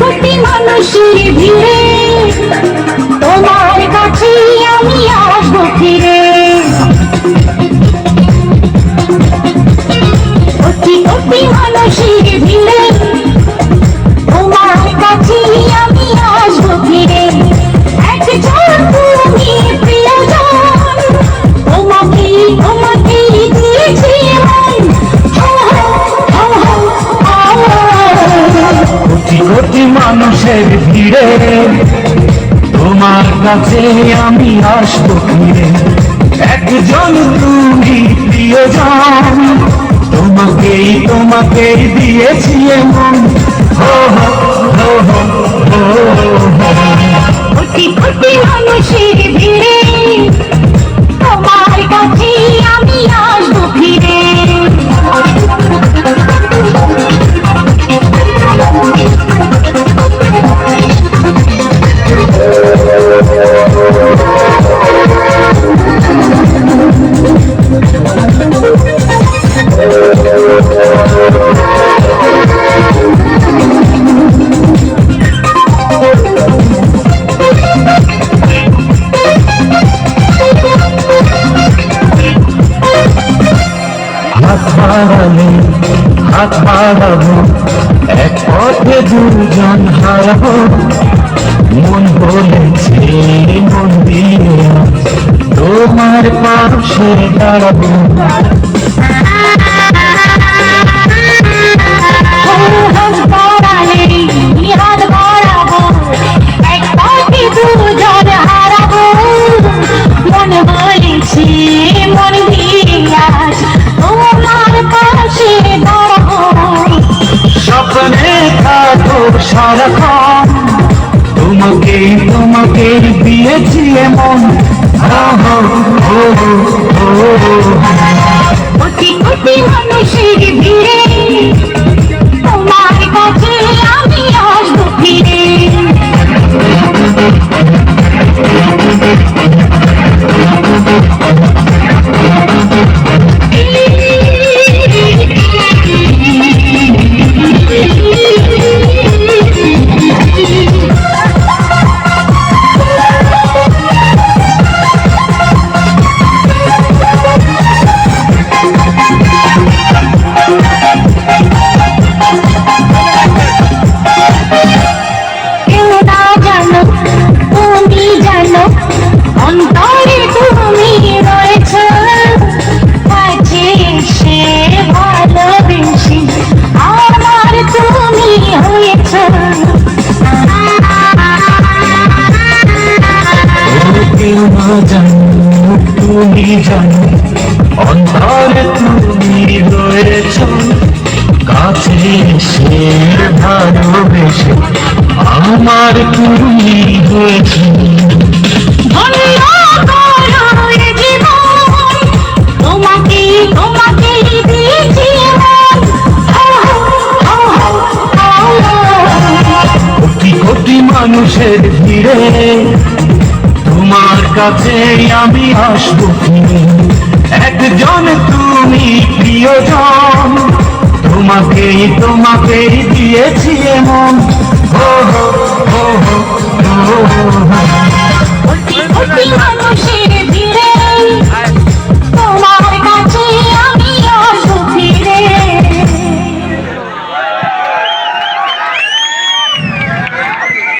কোটি মানুষের ভিড়ে। তোমার কাছে আমি আসব ফিরে। তোমার কাছে আমি আসব ফিরে। একজন তুমি প্রিয়জন, তোমাকেই তোমাকেই দিয়েছি এমন। হো হো হো হো হো হাত বাড়াবো এক পথে দুজন হারাবো। মন বলেছে মন দিয়ে তোমার পাশে দাঁড়াবো। সারাক্ষণ তোমাকে তোমাকে দিয়েছি এমন কোটি কোটি মানুষের ভিড়ে জানো তুমি জানো অন্তরে তুমি রয়েছ কাছে এসে ভালোবেসে আমার তুমি হয়েছ তোমাকে মন মানুষের ভিড়ে তোমার কাছে আমি আসব একজন তুমি প্রিয়জন, তোমাকেই তোমাকেই দিয়েছি এমন। হো হো হো হো।